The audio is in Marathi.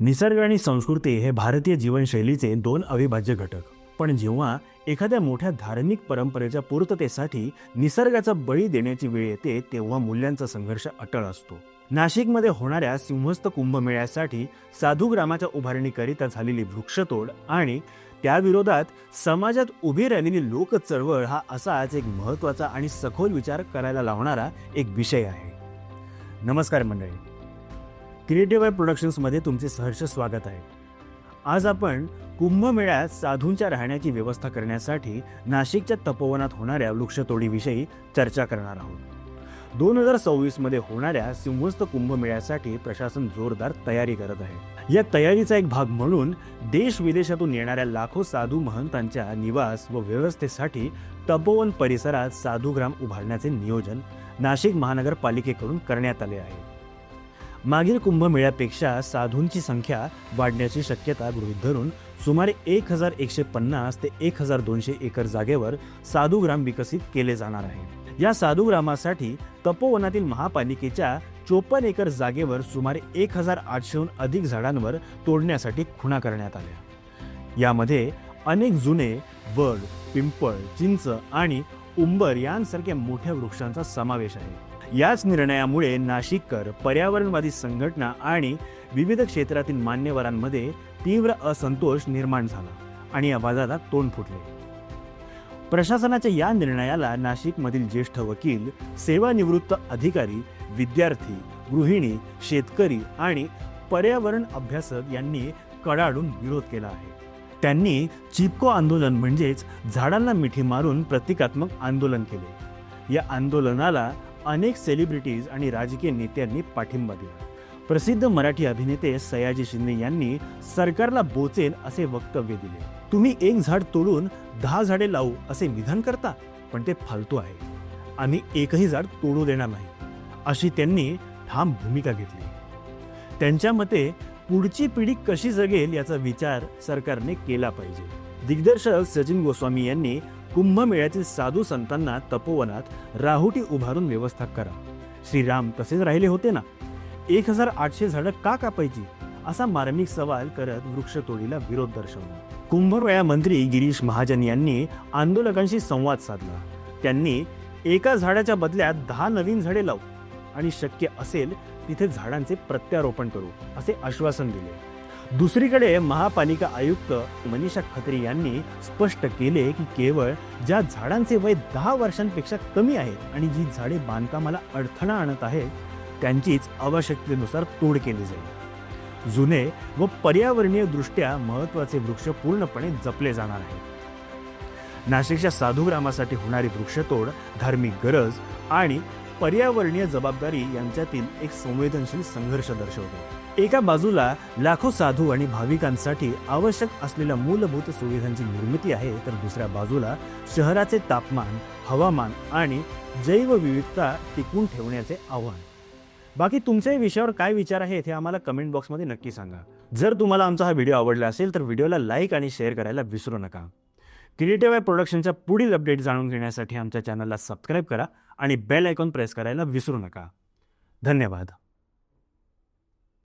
निसर्ग आणि संस्कृती हे भारतीय जीवनशैलीचे दोन अविभाज्य घटक. पण जेव्हा एखाद्या मोठ्या धार्मिक परंपरेच्या पूर्ततेसाठी निसर्गाचा बळी देण्याची वेळ येते तेव्हा मूल्यांचा संघर्ष अटळ असतो. नाशिकमध्ये होणाऱ्या सिंहस्थ कुंभमेळ्यासाठी साधुग्रामाच्या उभारणीकरिता झालेली वृक्षतोड आणि त्याविरोधात समाजात उभी राहिलेली लोक चळवळ हा असाच एक महत्त्वाचा आणि सखोल विचार करायला लावणारा एक विषय आहे. नमस्कार मंडळी. क्रिएटिव्ह आय प्रोडक्शन्समध्ये तुमचे सहर्ष स्वागत आहे. आज आपण कुंभमेळ्यात साधूंच्या राहण्याची व्यवस्था करण्यासाठी नाशिकच्या तपोवनात होणाऱ्या वृक्षतोडीविषयी चर्चा करणार आहोत. दोन हजार सव्वीसमध्ये होणाऱ्या सिंहस्थ कुंभमेळ्यासाठी प्रशासन जोरदार तयारी करत आहे. या तयारीचा एक भाग म्हणून देश विदेशातून येणाऱ्या लाखो साधू महंतांच्या निवास व व्यवस्थेसाठी तपोवन परिसरात साधूग्राम उभारण्याचे नियोजन नाशिक महानगरपालिकेकडून करण्यात आले आहे. मागील कुंभमेळ्यापेक्षा साधूंची संख्या वाढण्याची शक्यता गृहीत धरून सुमारे एक हजार एकशे पन्नास ते एक हजार दोनशे एकर जागेवर साधूग्राम विकसित केले जाणार आहे. या साधूग्रामासाठी तपोवनातील महापालिकेच्या चोपन्न एकर जागेवर सुमारे एक हजार आठशेहून अधिक झाडांवर तोडण्यासाठी खुणा करण्यात आल्या. यामध्ये अनेक जुने वड पिंपळ चिंच आणि उंबर यांसारख्या मोठ्या वृक्षांचा समावेश आहे. याच निर्णयामुळे नाशिककर पर्यावरणवादी संघटना आणि विविध क्षेत्रातील मान्यवरांमध्ये तीव्र असंतोष निर्माण झाला आणि या वादाला तोंड फुटले. प्रशासनाच्या या निर्णयाला नाशिकमधील ज्येष्ठ वकील सेवानिवृत्त अधिकारी विद्यार्थी गृहिणी शेतकरी आणि पर्यावरण अभ्यासक यांनी कडाडून विरोध केला आहे. त्यांनी चिपको आंदोलन म्हणजेच झाडांना मिठी मारून प्रतिकात्मक आंदोलन केले. या आंदोलनाला अनेक सेलिब्रिटीज आणि राजकीय नेत्यांनी पाठिंबा दिला. प्रसिद्ध मराठी अभिनेते सयाजी शिंदे यांनी सरकारला बोचेल असे वक्तव्य दिले. तुम्ही एक झाड तोडून दहा झाडे लावू असे विधान करता पण ते फालतू आहे. आम्ही एकही झाड तोडू देणार नाही. अशी त्यांनी ठाम भूमिका घेतली. त्यांच्या मते पुढची पिढी कशी जगेल याचा विचार सरकारने केला पाहिजे. दिग्दर्शक सचिन गोस्वामी यांनी कुंभमेळ्यातील साधू संतांना तपोवनात राहुटी उभारून व्यवस्था करा. श्रीराम तसेच राहिले होते ना? एक हजार आठशे झाडं का कापायची? असा मार्मिक सवाल करत वृक्षतोडीला विरोध दर्शवला. कुंभमेळा मंत्री गिरीश महाजन यांनी आंदोलकांशी संवाद साधला. त्यांनी एका झाडाच्या बदल्यात दहा नवीन झाडे लावू आणि शक्य असेल तिथे झाडांचे प्रत्यारोपण करू असे आश्वासन दिले. दुसरीकडे महापालिका आयुक्त मनीषा खत्री यांनी स्पष्ट केले की केवळ ज्या झाडांचे वय दहा वर्षांपेक्षा कमी आहे आणि जी झाडे बांधकामाला अडथळा आणत आहेत त्यांचीच आवश्यकतेनुसार तोड केली जाईल. जुने व पर्यावरणीय दृष्ट्या महत्त्वाचे वृक्ष पूर्णपणे जपले जाणार आहेत. नाशिकच्या साधुग्रामासाठी होणारी वृक्षतोड धार्मिक गरज आणि पर्यावरणीय जबाबदारी यांच्यातील एक संवेदनशील संघर्ष दर्शवतो. एका बाजूला लाखो साधू आणि भाविकांसाठी आवश्यक असलेल्या मूलभूत सुविधांची निर्मिती आहे तर दुसऱ्या बाजूला शहराचे तापमान हवामान आणि जैवविविधता टिकवून ठेवण्याचे आव्हान. बाकी तुमच्या विषयावर काय विचार आहेत हे आम्हाला कमेंट बॉक्समध्ये नक्की सांगा. जर तुम्हाला आमचा हा व्हिडिओ आवडला असेल तर व्हिडिओला लाईक आणि शेअर करायला विसरू नका. क्रिएटिव्ह आय प्रोडक्शनच्या पुढील अपडेट जाणून घेण्यासाठी आमच्या चॅनलला सबस्क्राईब करा आणि बेल आयकॉन प्रेस करायला विसरू नका. धन्यवाद.